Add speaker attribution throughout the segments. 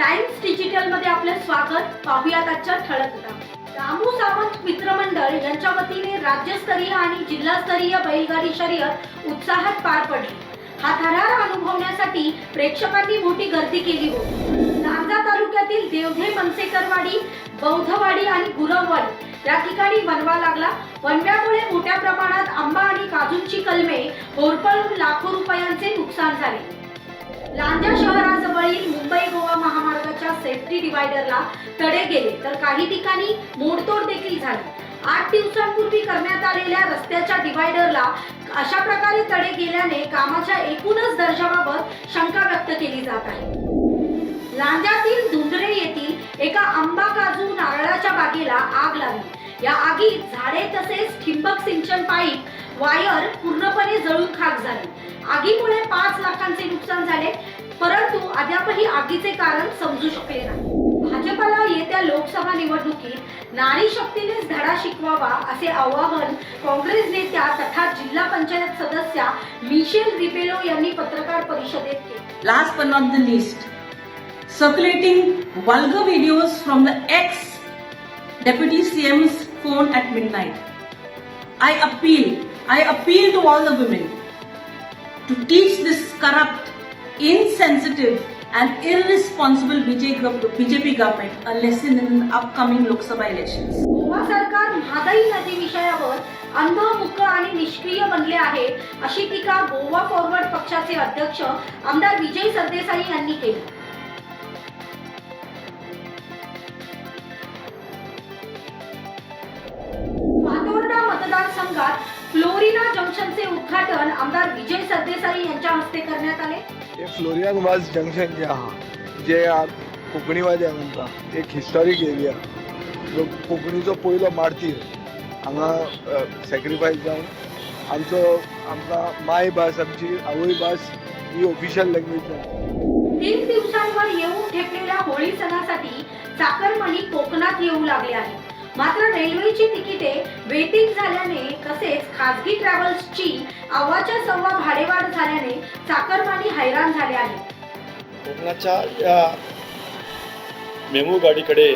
Speaker 1: Times डिजिटलमध्ये आपलं स्वागत. पाहुयात आजच्या ठळक रामू सावंत मित्रमंडळ यांच्या वतीने राज्यस्तरीय आणि जिल्हास्तरीय बैलगाडी शर्यत उत्साहात पार पडली. हा थरार अनुभवण्यासाठी प्रेक्षकांनी मोठी गर्दी केली होती. लांजा तालुक्यातील देवधे मनसेकरवाडी बौद्धवाडी आणि गुरववाडी या ठिकाणी बनवा लागला. वनव्यामुळे मोठ्या प्रमाणात आंबा आणि काजूंची कलमे होरपळून लाखो रुपयांचे नुकसान झाले. लांजा शहराजवळील महामार्गाच्या सेफ्टी डिव्हायडरला तडे गेले. तर काही ठिकाणी मोडतोड देखील झाली. आठ दिवसांपूर्वी करण्यात आलेल्या रस्त्याच्या डिव्हायडरला अशा प्रकारे तडे गेल्याने कामाच्या एकूणच दर्जाबाबत शंका व्यक्त केली जात आहे. लांजातील धुंदरे येथील एका आंबा काजू नारळाच्या बागेला आग लागली. या आगीत झाडे तसेच ठिंबक सिंचन पाईप वायर पूर्णपणे जळून खाक झाली. आगीमुळे पाच लाखांचे अद्यापही आगीचे कारण समजू शकले नाही. भाजपाला येत्या लोकसभा निवडणुकीत नारी शक्तीनेच धडा शिकवावा असे आवाहन काँग्रेस नेत्या तथा जिल्हा पंचायत सदस्य मिशेल रिपेलो यांनी पत्रकार परिषदेत केले.
Speaker 2: लास्ट पण of the list circulating vulgar videos from the ex deputy C M phone at midnight I appeal I appeal to all the women to teach this corrupt insensitive, and irresponsible BJ- BJP government a lesson in the upcoming Lok Sabha elections.
Speaker 1: Goa सरकार म्हादई नदी विषयावर अंध आणि निष्क्रिय बनले आहे अशी टीका गोवा फॉरवर्ड पक्षाचे अध्यक्ष आमदार विजय सरदेसाई यांनी केली जंक्शनचे उद्घाटन आमदार विजय सरदेसाई यांच्या हस्ते करण्यात आले.
Speaker 3: हे फ्लोरियन वाज जंक्शन जे आहा जे कोंकणीवाद्या म्हणटा एक हिस्टॉरीक एरिया जो कोंकणीचो पयलो मारतीर हांगा सॅक्रिफायस जावन आमचो आमकां माय भास आमची आवय भास ही ऑफिशियल लँग्वेज
Speaker 1: तीन दिवसांवर येऊन ठेपलेल्या होळी सणासाठी चाकरमानी कोकणात येऊ लागले आहे. मात्र रेल्वेची तिकिटे वेटिंग झाल्याने तसेच खासगी ट्रॅव्हल्सची अव्वाच्या सव्वा भाडेवाढ झाल्याने चाकरमानी हैराण झाले आहे.
Speaker 4: कोकणाच्या या मेमू गाडीकडे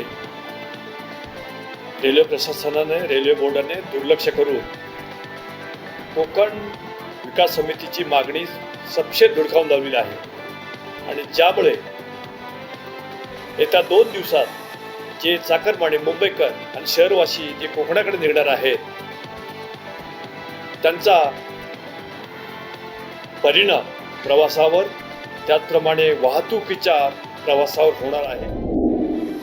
Speaker 4: रेल्वे प्रशासनाने रेल्वे बोर्डाने दुर्लक्ष करून कोकण विकास समितीची मागणी सपशेत धुडकावून लावलेली आहे. आणि ज्यामुळे येत्या दोन दिवसात जे चाकरमाने मुंबईकर आणि शहरवासी जे कोकणाकडे निघणार आहेत त्यांचा परिणाम प्रवासावर त्याचप्रमाणे वाहतुकीच्या प्रवासावर होणार आहे.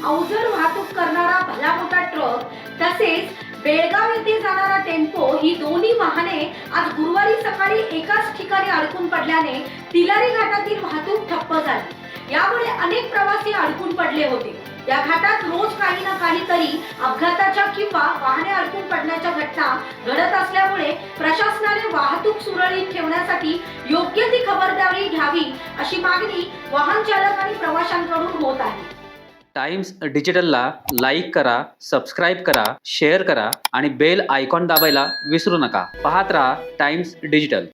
Speaker 1: अवजड वाहतूक करणारा भला मोठा ट्रक तसेच बेळगाव येथे जाणारा टेम्पो ही दोन्ही वाहने आज गुरुवारी सकाळी एकाच ठिकाणी अडकून पडल्याने तिलारी घाटातील वाहतूक ठप्प झाली. यामुळे अनेक प्रवासी अडकून पडले होते. या घाटात रोज काही ना काहीतरी अपघाताच्या किंवा वाहने अडकून पडण्याच्या घटना घडत असल्यामुळे प्रशासनाने वाहतूक सुरळीत ठेवण्यासाठी योग्य ती खबरदारी घ्यावी अशी मागणी वाहन चालक आणि प्रवाशांकडून होत आहे.
Speaker 5: टाइम्स डिजिटलला लाईक करा सबस्क्राईब करा शेअर करा आणि बेल आयकॉन दाबायला विसरू नका. पाहत राहा टाइम्स डिजिटल.